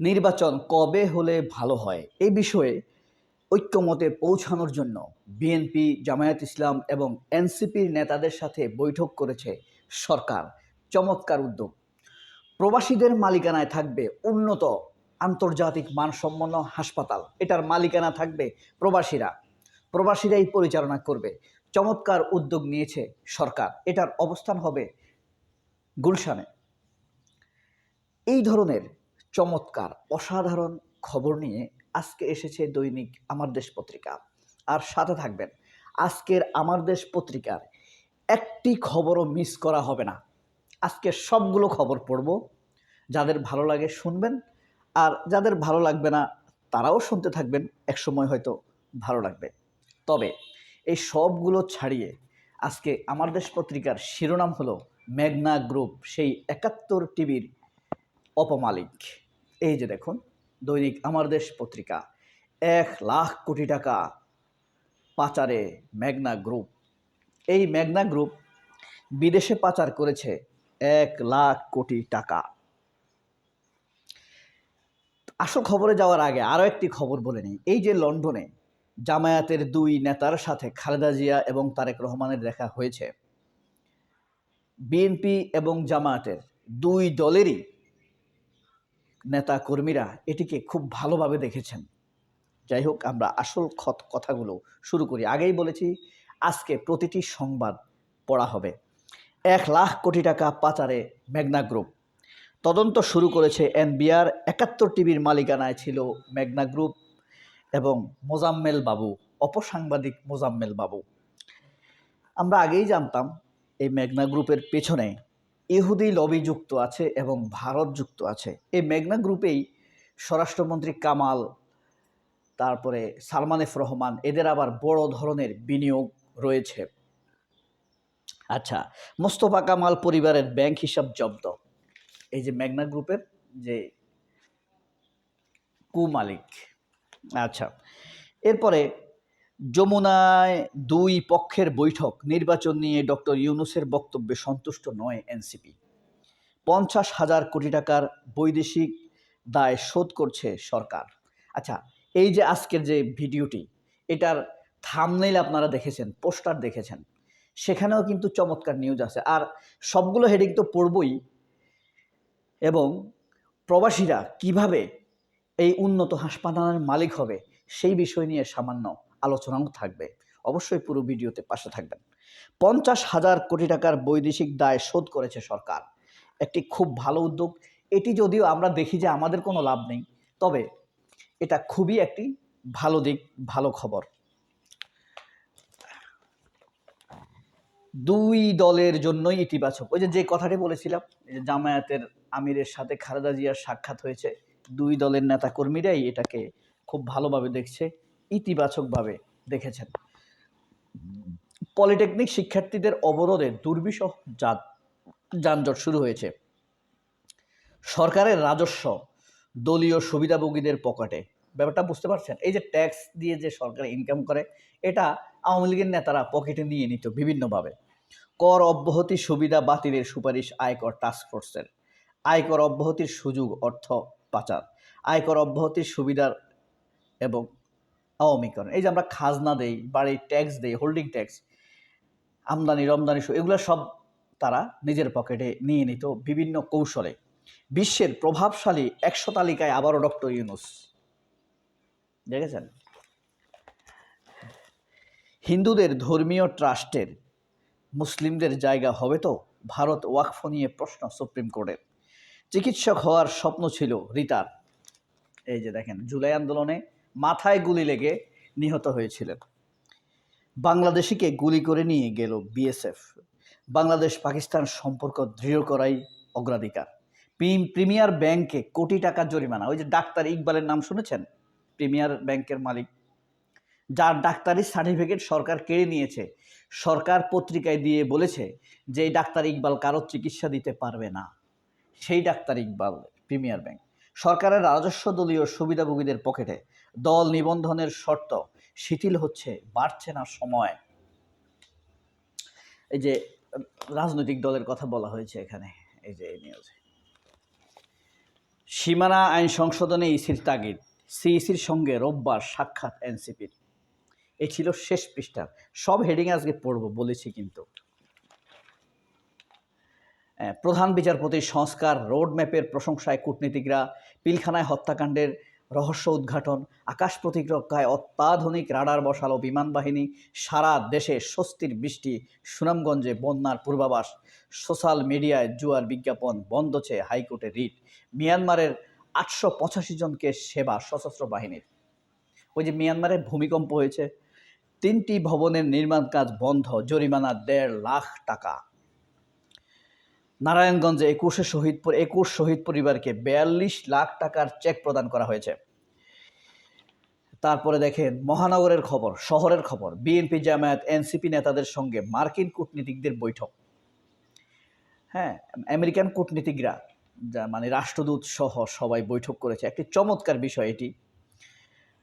নির্বাচন কবে হলে ভালো হয়? এই বিষয়ে ঐক্যমতে পৌঁছানোর জন্য বিএনপি জামায়াত ইসলাম এবং এনসিপির নেতাদের সাথে বৈঠক করেছে সরকার। চমৎকার উদ্যোগ। প্রবাসীদের মালিকানায় থাকবে উন্নত আন্তর্জাতিক মানসম্পন্ন হাসপাতাল। এটার মালিকানা থাকবে প্রবাসীরা। প্রবাসীরাই পরিচালনা করবে। চমৎকার উদ্যোগ নিয়েছে সরকার। এটার অবস্থান হবে গুলশানে। এই ধরনের চমৎকার, অসাধারণ খবর নিয়ে আজকে এসেছে দৈনিক আমার দেশ পত্রিকা। আর সাথে থাকবেন আজকের আমার দেশ পত্রিকার একটি খবরও মিস করা হবে না। আজকে সবগুলো খবর পড়ব, যাদের ভালো লাগে শুনবেন, আর যাদের ভালো লাগবে না, তারাও শুনতে থাকবেন, একসময় হয়তো ভালো লাগবে। তবে এই সবগুলো ছাড়িয়ে আজকে আমার দেশ পত্রিকার শিরোনাম হলো মেঘনা গ্রুপ, সেই একাত্তর টিভির অপমালিক। এই যে দেখুন, দৈনিক আমার দেশ পত্রিকা, এক লাখ কোটি টাকা পাচারে মেঘনা গ্রুপ। এই মেঘনা গ্রুপ বিদেশে পাচার করেছে এক লাখ কোটি টাকা। আসল খবরে যাওয়ার আগে আরও একটি খবর বলে নিই। এই যে লন্ডনে জামায়াতের দুই নেতার সাথে খালেদা জিয়া এবং তারেক রহমানের দেখা হয়েছে। বিএনপি এবং জামায়াতের দুই দলেরই নেতা কর্মীরা এটিকে খুব ভালোভাবে দেখেছেন। যাই হোক, আমরা আসল খত, কথাগুলো শুরু করি। আগেই বলেছি, আজকে প্রতিটি সংবাদ পড়া হবে। এক লাখ কোটি টাকা পাচারে মেঘনা গ্রুপ। তদন্ত শুরু করেছে এনবিআর। একাত্তর টিভির মালিকানায় ছিল মেঘনা গ্রুপ এবং মোজাম্মেল বাবু, অপসাংবাদিক মোজাম্মেল বাবু। আমরা আগেই জানতাম, এই মেঘনা গ্রুপের পেছনে ইহুদি লবি যুক্ত আছে এবং ভারত যুক্ত আছে। এই মেঘনা গ্রুপেই স্বরাষ্ট্রমন্ত্রী কামাল, তারপরে সালমান এফ রহমান, এদের আবার বড় ধরনের বিনিয়োগ রয়েছে। আচ্ছা মোস্তফা কামাল পরিবারের ব্যাংক হিসাব জব্দ। এই যে মেঘনা গ্রুপের যে কুমালিক আচ্ছা এরপরে যমুনায় দুই পক্ষের বৈঠক, নির্বাচন নিয়ে ডক্টর ইউনুসের বক্তব্যে সন্তুষ্ট নয় এনসিপি। পঞ্চাশ হাজার কোটি টাকার বৈদেশিক দায় শোধ করছে সরকার। আচ্ছা এই যে আজকের যে ভিডিওটি, এটার থামনেইল আপনারা দেখেছেন, পোস্টার দেখেছেন, সেখানেও কিন্তু চমৎকার নিউজ আছে। আর সবগুলো হেডিং তো পড়বই। এবং প্রবাসীরা কীভাবে এই উন্নত হাসপাতালের মালিক হবে, সেই বিষয় নিয়ে সামান্য আলোচনাও থাকবে। অবশ্যই পুরো ভিডিওতে পাশে থাকবেন। পঞ্চাশ হাজার কোটি টাকার বৈদেশিক দায় শোধ করেছে সরকার। একটি খুব ভালো উদ্যোগ। এটি যদিও আমরা দেখি যে আমাদের কোনো লাভ নেই, তবে এটা খুবই একটি ভালো দিক, ভালো খবর। দুই দলের জন্যই ইতিবাচক। ওই যে যে কথাটি বলেছিলাম যে জামায়াতের আমিরের সাথে খালেদা জিয়ার সাক্ষাৎ হয়েছে, দুই দলের নেতা কর্মীরাই এটাকে খুব ভালোভাবে দেখছে। ইতিবাচকভাবে দেখেছেন। পলিটেকনিক শিক্ষার্থীদের অবরোধে দুর্বিষহ যান যানজট শুরু হয়েছে। সরকারের রাজস্ব দলীয় সুবিধাভোগীদের পকেটে। ব্যাপারটা বুঝতে পারছেন? এই যে ট্যাক্স দিয়ে যে সরকার ইনকাম করে, এটা আওয়ামী লীগের নেতারা পকেটে নিয়ে নিত বিভিন্নভাবে। কর অব্যাহতি সুবিধা বাতিলের সুপারিশ আয়কর টাস্কফোর্সের আয়কর অব্যাহতির সুযোগ অর্থ পাচার। আয়কর অব্যাহতির সুবিধার এবং আওয়ামীকরণ এই যে আমরা খাজনা দেই, বাড়ির ট্যাক্স দেই হোল্ডিং ট্যাক্স আমদানি, রমদানি এগুলো সব তারা নিজের পকেটে নিয়ে নিত বিভিন্ন কৌশলে। বিশ্বের প্রভাবশালী একশো তালিকায় আবারও ডক্টর ইউনুস। দেখেছেন? হিন্দুদের ধর্মীয় ট্রাস্টের মুসলিমদের জায়গা হবে তো? ভারত ওয়াকফ নিয়ে প্রশ্ন সুপ্রিম কোর্টের চিকিৎসক হওয়ার স্বপ্ন ছিল রিতার এই যে দেখেন, জুলাই আন্দোলনে মাথায় গুলি লেগে নিহত হয়েছিলেন। বাংলাদেশিকে গুলি করে নিয়ে গেল বিএসএফ। বাংলাদেশ পাকিস্তান সম্পর্ক দৃঢ় করাই অগ্রাধিকার। প্রিমিয়ার ব্যাংকে কোটি টাকা জরিমানা। ওই যে ডাক্তার ইকবালের নাম শুনেছেন? প্রিমিয়ার ব্যাংকের মালিক। যার ডাক্তারি সার্টিফিকেট সরকার কেড়ে নিয়েছে। সরকার পত্রিকায় দিয়ে বলেছে যে এই ডাক্তার ইকবাল কারোর চিকিৎসা দিতে পারবে না। সেই ডাক্তার ইকবাল প্রিমিয়ার ব্যাংক। সরকারের রাজস্ব দলীয় সুবিধাভোগীদের পকেটে। দল নিবন্ধনের শর্ত, শিথিল হচ্ছে, বাড়ছে না সময়। এই যে, রাজনৈতিক দলের কথা বলা হয়েছে এখানে, এই যে নিউজে সীমানা আইন সংশোধনে ইসির তাগিদ, সিইসির সঙ্গে রোববার সাক্ষাৎ এনসিপির। এ ছিল শেষ পৃষ্ঠা, সব হেডিং আজকে পড়ব, বলেছি কিন্তু। প্রধান বিচারপতির সংস্কার, রোডম্যাপের প্রশংসায় কূটনীতিকরা, পিলখানায় হত্যাকাণ্ডের রহস্য উদ্ঘাটন, আকাশ প্রতিরক্ষায় অত্যাধুনিক রাডার বসালো বিমান বাহিনী, সারা দেশে স্বস্তির বৃষ্টি, সুনামগঞ্জে বন্যার পূর্বাভাস, সোশ্যাল মিডিয়ায় জুয়ার বিজ্ঞাপন বন্ধ চেয়ে হাইকোর্টে রিট, মিয়ানমারের আটশো পঁচাশি জনকে সেবা সশস্ত্র বাহিনীর। ওই যে মিয়ানমারে ভূমিকম্প হয়েছে, তিনটি ভবনের নির্মাণ কাজ বন্ধ, জরিমানা দেড় লাখ টাকা। নারায়ণগঞ্জে একুশে শহীদ একুশ শহীদ পরিবারকে বিয়াল্লিশ লাখ টাকার চেক প্রদান করা হয়েছে। তারপরে দেখেন, মহানগরের খবর, শহরের খবর, বিএনপি জামায়াত, এনসিপি নেতাদের সঙ্গে মার্কিন কূটনীতিকদের বৈঠক। হ্যাঁ আমেরিকান কূটনীতিকরা, যা মানে রাষ্ট্রদূত সহ সবাই বৈঠক করেছে। একটি চমৎকার বিষয় এটি।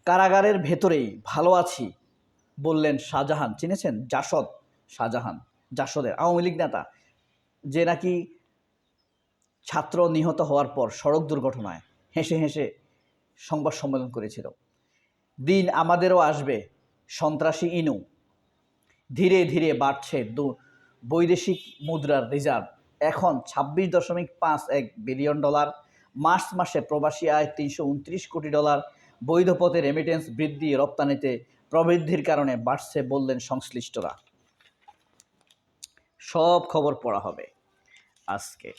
কারাগারের ভেতরেই ভালো আছি বললেন শাহজাহান। চিনেছেন? জাসদ শাহজাহান। জাসদের আওয়ামী লীগ নেতা যে নাকি ছাত্র নিহত হওয়ার পর সড়ক দুর্ঘটনায় হেসে হেসে সংবাদ সম্মেলন করেছিল। দিন আমাদেরও আসবে, সন্ত্রাসী ইনু। ধীরে ধীরে বাড়ছে দু- বৈদেশিক মুদ্রার রিজার্ভ। এখন ছাব্বিশ দশমিক পাঁচ এক বিলিয়ন ডলার। মার্চ মাসে প্রবাসী আয় তিনশো উনত্রিশ কোটি ডলার। বৈধ পথে রেমিটেন্স বৃদ্ধি রপ্তানিতে প্রবৃদ্ধির কারণে বাড়ছে বললেন সংশ্লিষ্টরা। সব খবর পড়া হবে। আজকে।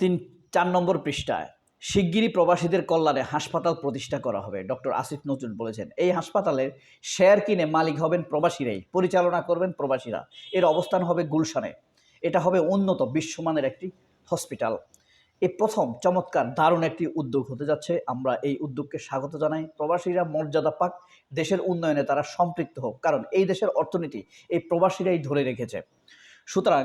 তিন, চার নম্বর পৃষ্ঠায়, শিগগিরই প্রবাসীদের কল্যাণে হাসপাতাল প্রতিষ্ঠা করা হবে। ডক্টর আসিফ নজরুল বলেছেন, এই হাসপাতালের শেয়ার কিনে মালিক হবেন প্রবাসীরাই, পরিচালনা করবেন প্রবাসীরা। এর অবস্থান হবে গুলশানে। এটা হবে উন্নত বিশ্বমানের একটি হসপিটাল। এই প্রথম চমৎকার দারুণ একটি উদ্যোগ হতে যাচ্ছে। আমরা এই উদ্যোগকে স্বাগত জানাই। প্রবাসীরা মর্যাদা পাক, দেশের উন্নয়নে তারা সম্পৃক্ত হোক। কারণ এই দেশের অর্থনীতি এই প্রবাসীরাই ধরে রেখেছে। সুতরাং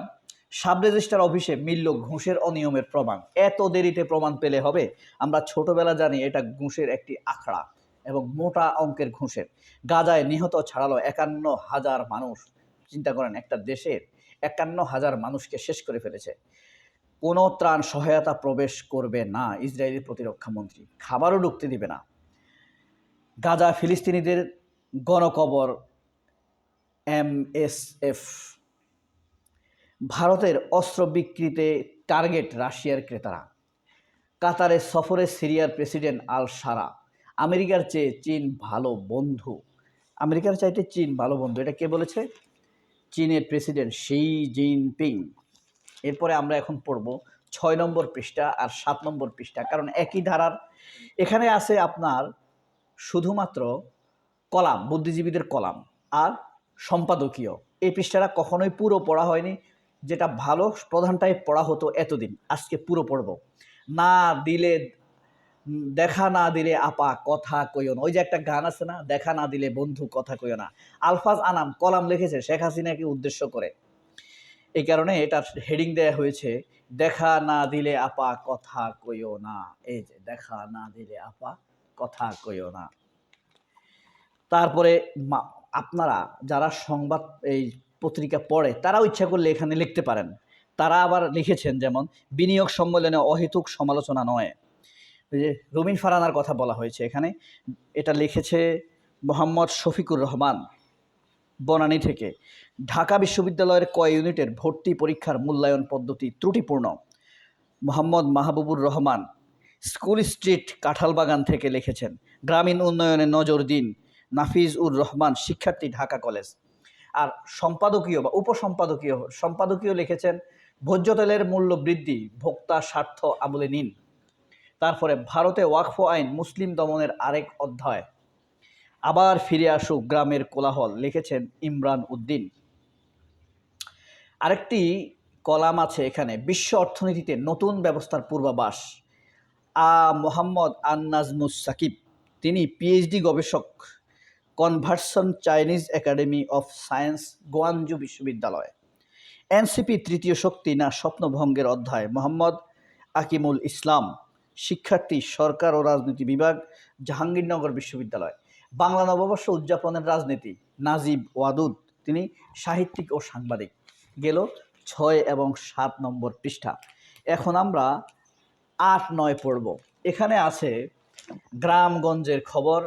সাব রেজিস্ট্রার অফিসে মিলল ঘুষের অনিয়মের প্রমাণ। এত দেরিতে প্রমাণ পেলে হবে? আমরা ছোটবেলা জানি এটা ঘুষের একটি আখড়া এবং মোটা অঙ্কের ঘুষের। গাজায় নিহত ছাড়ালো একান্ন হাজার মানুষ। চিন্তা করেন, একটা দেশের একান্ন হাজার মানুষকে শেষ করে ফেলেছে। কোনো ত্রাণ সহায়তা প্রবেশ করবে না ইসরায়েলি প্রতিরক্ষা মন্ত্রী। খাবারও ঢুকতে দিবে না। গাজা ফিলিস্তিনিদের গণকবর এমএসএফ ভারতের অস্ত্র বিক্রিতে টার্গেট রাশিয়ার ক্রেতারা। কাতারে সফরে সিরিয়ার প্রেসিডেন্ট আল সারা। আমেরিকার চেয়ে চীন ভালো বন্ধু। আমেরিকার চাইতে চীন ভালো বন্ধু, এটা কে বলেছে? চীনের প্রেসিডেন্ট শি জিনপিং। এরপরে আমরা এখন পড়ব ছয় নম্বর পৃষ্ঠা আর সাত নম্বর পৃষ্ঠা, কারণ একই ধারার। এখানে আছে আপনার শুধুমাত্র কলাম, বুদ্ধিজীবীদের কলাম আর সম্পাদকীয়। এই পৃষ্ঠাটা কখনোই পুরো পড়া হয়নি। যেটা ভালো প্রধানটাই পড়া হতো এতদিন, আজকে পুরো পড়ব। না দিলে, দেখা না দিলে আপা কথা কইও না। ওই যে একটা গান আছে না, দেখা না দিলে বন্ধু কথা কইও না। আলফাজ আনাম কলাম লিখেছে, শেখ হাসিনাকে উদ্দেশ্য করে। এই কারণে এটার হেডিং দেয়া হয়েছে, দেখা না দিলে আপা কথা কইও না। এই যে, দেখা না দিলে আপা কথা কইও না। তারপরে আপনারা যারা সংবাদ, এই পত্রিকা পড়ে, তারাও ইচ্ছা করলে এখানে লিখতে পারেন। তারা আবার লিখেছেন যেমন, বিনিয়োগ সম্মেলনে অহেতুক সমালোচনা নয়। যে রুমিন ফারানার কথা বলা হয়েছে এখানে। এটা লিখেছে মোহাম্মদ শফিকুর রহমান, বনানী থেকে। ঢাকা বিশ্ববিদ্যালয়ের কয় ইউনিটের ভর্তি পরীক্ষার মূল্যায়ন পদ্ধতি ত্রুটিপূর্ণ? মোহাম্মদ মাহবুবুর রহমান, স্কুল স্ট্রিট কাঁঠালবাগান থেকে লিখেছেন। গ্রামীণ উন্নয়নে নজর দিন। নাফিজ উর রহমান, শিক্ষার্থী ঢাকা কলেজ। আর সম্পাদকীয় বা উপসম্পাদকীয় সম্পাদকীয় লিখেছেন, ভোজ্য তেলের মূল্য বৃদ্ধি, ভোক্তা স্বার্থ আমলে নিন। তারপরে, ভারতে ওয়াকফ আইন মুসলিম দমনের আরেক অধ্যায়। আবার ফিরে আসুক গ্রামের কোলাহল, লিখেছেন ইমরান উদ্দিন। আরেকটি কলাম আছে এখানে, বিশ্ব অর্থনীতিতে নতুন ব্যবস্থার পূর্বাভাস। আ মোহাম্মদ আন্নাজমুস সাকিব, তিনি পিএইচডি গবেষক। Conversion Chinese academy of science, Guangzhou বিশ্ববিদ্যালয়। এনসিপি তৃতীয় শক্তি না স্বপ্নভঙ্গের অধ্যায়, মোহাম্মদ আকিমুল ইসলাম, শিক্ষার্থী, সরকার ও রাজনীতি বিভাগ, জাহাঙ্গীরনগর বিশ্ববিদ্যালয়। বাংলা নববর্ষ উদযাপনের রাজনীতি, নাজিব ওয়াদুদ, তিনি সাহিত্যিক ও সাংবাদিক। গেল ছয় এবং সাত নম্বর পৃষ্ঠা। এখন আমরা আট নয় পড়ব। এখানে আছে গ্রামগঞ্জের খবর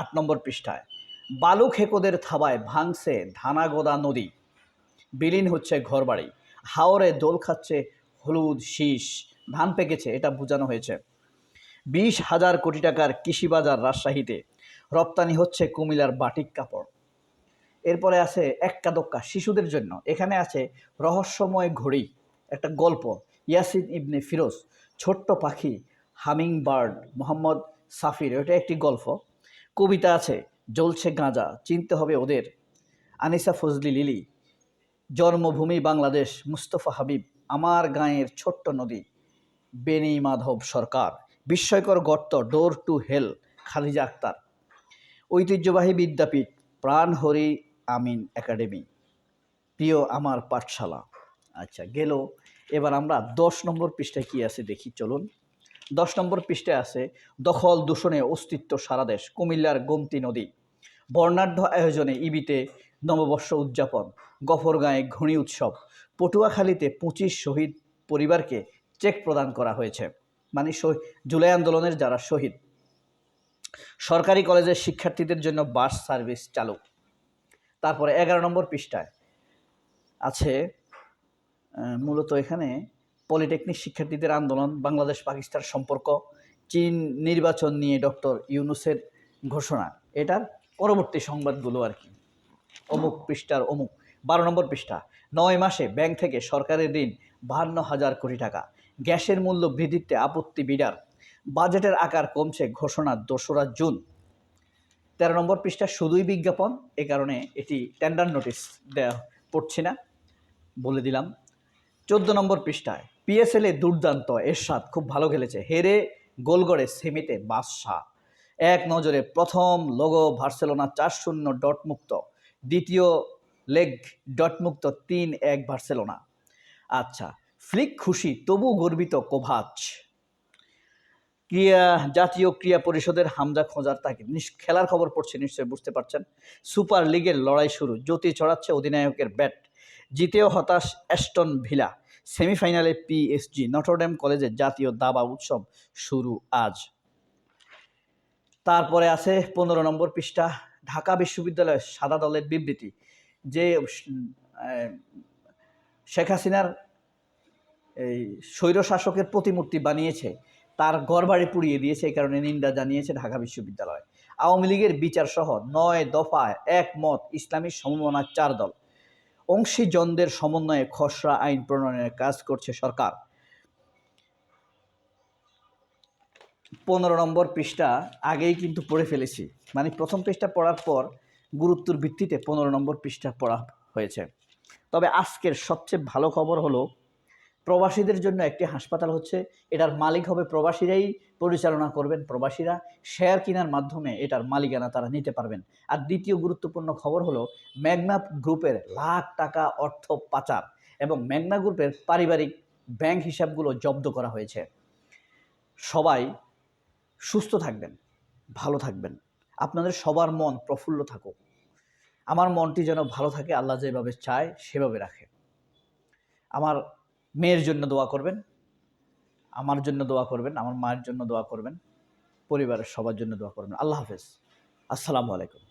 আট নম্বর পৃষ্ঠায় বালু খেকোদের থাবায় ভাঙছে ধানাগোদা নদী। বিলীন হচ্ছে ঘরবাড়ি। হাওরে দোল খাচ্ছে হলুদ শীষ। ধান পেকেছে, এটা বোঝানো হয়েছে। বিশ হাজার কোটি টাকার কৃষি বাজার রাজশাহীতে, রপ্তানি হচ্ছে কুমিল্লার বাটিক কাপড়। এরপরে আছে এক্কা দক্কা শিশুদের জন্য। এখানে আছে রহস্যময় ঘড়ি, একটা গল্প। ইয়াসিন ইবনে ফিরোজ, ছোট্ট পাখি হামিং বার্ড মোহাম্মদ সাফির, এটা একটি গল্প। কবিতা আছে, জ্বলছে গাঁজা, চিনতে হবে ওদের। আনিসা ফজলি লিলি, জন্মভূমি বাংলাদেশ, মুস্তফা হাবিব, আমার গাঁয়ের ছোট্ট নদী, বেনি মাধব সরকার, বিস্ময়কর গর্ত door to hell Khaliza Akter. ঐতিহ্যবাহী বিদ্যাপীঠ, প্রাণহরি আমিন একাডেমি, প্রিয় আমার পাঠশালা। আচ্ছা গেল। এবার আমরা দশ নম্বর পৃষ্ঠায় কী আছে দেখি, চলুন। দশ নম্বর পৃষ্ঠে আছে, দখল দূষণে অস্তিত্ব সারা দেশ, কুমিল্লার গোমতী নদী। বর্ণাঢ্য আয়োজনে ইবিতে নববর্ষ উদযাপন, গফরগাঁয়ে ঘুড়ি উৎসব, পটুয়াখালীতে পঁচিশ শহীদ পরিবারকে চেক প্রদান করা হয়েছে মানে জুলাই আন্দোলনের যারা শহীদ। সরকারি কলেজের শিক্ষার্থীদের জন্য বাস সার্ভিস চালু। তারপরে এগারো নম্বর পৃষ্ঠায় আছে মূলত এখানে পলিটেকনিক শিক্ষার্থীদের আন্দোলন, বাংলাদেশ পাকিস্তান সম্পর্ক, চীন নির্বাচন নিয়ে ডক্টর ইউনুসের ঘোষণা। এটার পরবর্তী সংবাদগুলো আর কি। অমুক পৃষ্ঠার অমুক। বারো নম্বর পৃষ্ঠা। নয় মাসে ব্যাংক থেকে সরকারের ঋণ, বাহান্ন হাজার কোটি টাকা। গ্যাসের মূল্য বৃদ্ধিতে আপত্তি বিডার। বাজেটের আকার কমছে, ঘোষণা দোসরা জুন। তেরো নম্বর পৃষ্ঠা, শুধুই বিজ্ঞাপন? এ কারণে এটি টেন্ডার নোটিশ দেওয়া পড়ছি না, বলে দিলাম। চোদ্দ নম্বর পৃষ্ঠায় পিএসএল দুর্দান্ত এরশাদ খুব ভালো খেলেছে। হেরে গোল গড়ে সেমিতে বাদশাহ। এক নজরে প্রথম লোগো বার্সেলোনা চার শূন্য ডট মুক্ত দ্বিতীয় লেগ ডট মুক্ত তিন এক বার্সেলোনা। আচ্ছা ফ্লিক খুশি, তবু গর্বিত কোভাচ। ক্রিয়া, জাতীয় ক্রিয়া পরিষদের হামজা খোঁজার তাকে খেলার খবর পড়ছে নিশ্চয়ই বুঝতে পারছেন। সুপার লিগের লড়াই শুরু। জ্যোতি ছড়াচ্ছে অধিনায়কের ব্যাট। জিতেও হতাশ অ্যাস্টন ভিলা। সেমিফাইনালে পিএসজি নটরডেম কলেজের জাতীয় দাবা উৎসব শুরু আজ। তারপরে আছে পনেরো নম্বর পৃষ্ঠা, ঢাকা বিশ্ববিদ্যালয়ের সাদা দলের বিবৃতি, যে শেখ হাসিনার এই স্বৈরশাসকের প্রতিমূর্তি বানিয়েছে, তার ঘরবাড়ি পুড়িয়ে দিয়েছে, এই কারণে নিন্দা জানিয়েছে ঢাকা বিশ্ববিদ্যালয়। আওয়ামী লীগের বিচার সহ নয় দফায় একমত ইসলামী সমমনার চার দল। অংশীজনদের সমন্বয়ে খসড়া আইন প্রণয়নের কাজ করছে সরকার। পনেরো নম্বর পৃষ্ঠা আগেই কিন্তু পড়ে ফেলেছি। মানে প্রথম পৃষ্ঠা পড়ার পর গুরুত্বর ভিত্তিতে পনেরো নম্বর পৃষ্ঠা পড়া হয়েছে। তবে আজকের সবচেয়ে ভালো খবর হলো প্রবাসীদের জন্য একটি হাসপাতাল হচ্ছে, এটার মালিক হবে প্রবাসীরাই পরিচালনা করবেন প্রবাসীরা। শেয়ার কেনার মাধ্যমে এটার মালিকানা তারা নিতে পারবেন। আর দ্বিতীয় গুরুত্বপূর্ণ খবর হলো, ম্যাগনা গ্রুপের লাখ টাকা অর্থ পাচার এবং ম্যাগনা গ্রুপের পারিবারিক ব্যাংক হিসাবগুলো জব্দ করা হয়েছে। সবাই সুস্থ থাকবেন, ভালো থাকবেন। আপনাদের সবার মন প্রফুল্ল থাকুক। আমার মনটি যেন ভালো থাকে, আল্লাহ যেভাবে চায় সেভাবে রাখে। আমার মেয়ের জন্য দোয়া করবেন, আমার জন্য দোয়া করবেন, আমার মায়ের জন্য দোয়া করবেন, পরিবারের সবার জন্য দোয়া করবেন। আল্লাহ হাফেজ। আসসালামু আলাইকুম।